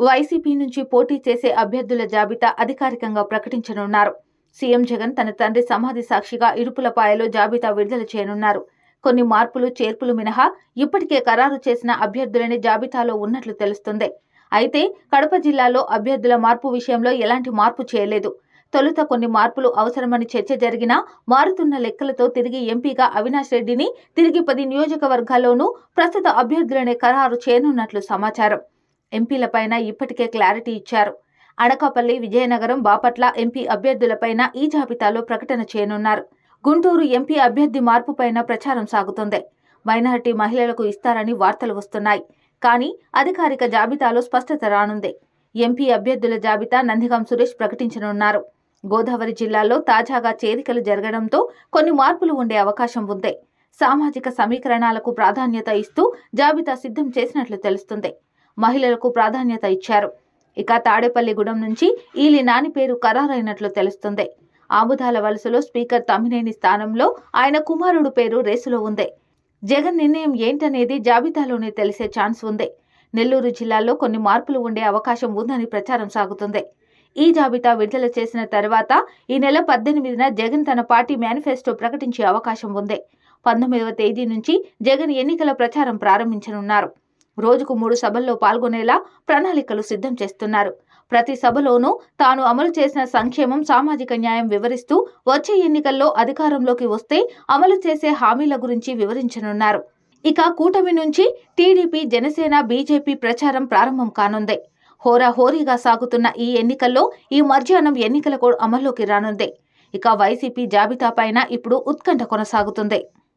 YCP నుంచి పోటీ చేసే అభ్యర్థుల జాబితా అధికారికంగా ప్రకటించనున్నారు. సీఎం జగన్ తన తండ్రి సమాధి సాక్షిగా ఇరుపులపాయలో జాబితా విడుదల చేయనున్నారు. కొన్ని మార్పులు చేర్పులు మినహా ఇప్పటికే ఖరారు చేసిన అభ్యర్థులని జాబితాలో ఉన్నట్లు తెలుస్తుంది. అయితే కడప జిల్లాలో అభ్యర్థుల మార్పు విషయంలో ఎలాంటి మార్పు చేయలేదు. తొలుత కొన్ని మార్పులు అవసరమని చర్చ జరిగినా మారుతున్న లెక్కలతో తిరిగి ఎంపీగా అవినాష్ రెడ్డిని తిరిగి పది నియోజకవర్గాల్లోనూ ప్రస్తుత అభ్యర్థులనే ఖరారు చేయనున్నట్లు సమాచారం. ఎంపీలపైన ఇప్పటికే క్లారిటీ ఇచ్చారు. అనకాపల్లి విజయనగరం బాపట్ల ఎంపీ అభ్యర్థులపైన ఈ జాబితాలో ప్రకటన చేయనున్నారు. గుంటూరు ఎంపీ అభ్యర్థి మార్పుపైన ప్రచారం సాగుతుంది. మైనారిటీ మహిళలకు ఇస్తారని వార్తలు వస్తున్నాయి. కానీ అధికారిక జాబితాలో స్పష్టత రానుంది. ఎంపీ అభ్యర్థుల జాబితా నందిగం సురేష్ ప్రకటించనున్నారు. గోదావరి జిల్లాలో తాజాగా చేరికలు జరగడంతో కొన్ని మార్పులు ఉండే అవకాశం ఉంది. సామాజిక సమీకరణాలకు ప్రాధాన్యత ఇస్తూ జాబితా సిద్ధం చేసినట్లు తెలుస్తుంది. మహిళలకు ప్రాధాన్యత ఇచ్చారు. ఇక తాడేపల్లిగూడెం నుంచి ఈలి నాని పేరు ఖరారైనట్లు తెలుస్తుంది. ఆముదాల వలసలో స్పీకర్ తమ్మినేని స్థానంలో ఆయన కుమారుడు పేరు రేసులో ఉంది. జగన్ నిర్ణయం ఏంటనేది జాబితాలోనే తెలిసే ఛాన్స్ ఉంది. నెల్లూరు జిల్లాలో కొన్ని మార్పులు ఉండే అవకాశం ఉందని ప్రచారం సాగుతుంది. ఈ జాబితా విడుదల చేసిన తర్వాత ఈ నెల పద్దెనిమిదిన జగన్ తన పార్టీ మేనిఫెస్టో ప్రకటించే అవకాశం ఉంది. పంతొమ్మిదవ తేదీ నుంచి జగన్ ఎన్నికల ప్రచారం ప్రారంభించనున్నారు. రోజుకు మూడు సభల్లో పాల్గొనేలా ప్రణాళికలు సిద్ధం చేస్తున్నారు. ప్రతి సభలోనూ తాను అమలు చేసిన సంక్షేమం సామాజిక న్యాయం వివరిస్తూ వచ్చే ఎన్నికల్లో అధికారంలోకి వస్తే అమలు చేసే హామీల గురించి వివరించనున్నారు. ఇక కూటమి నుంచి టీడీపీ జనసేన బీజేపీ ప్రచారం ప్రారంభం కానుంది. హోరాహోరీగా సాగుతున్న ఈ ఎన్నికల్లో ఈ మధ్యాహ్నం ఎన్నికల కోడ్ అమల్లోకి రానుంది. ఇక వైసీపీ జాబితా పైన ఇప్పుడు ఉత్కంఠ కొనసాగుతుంది.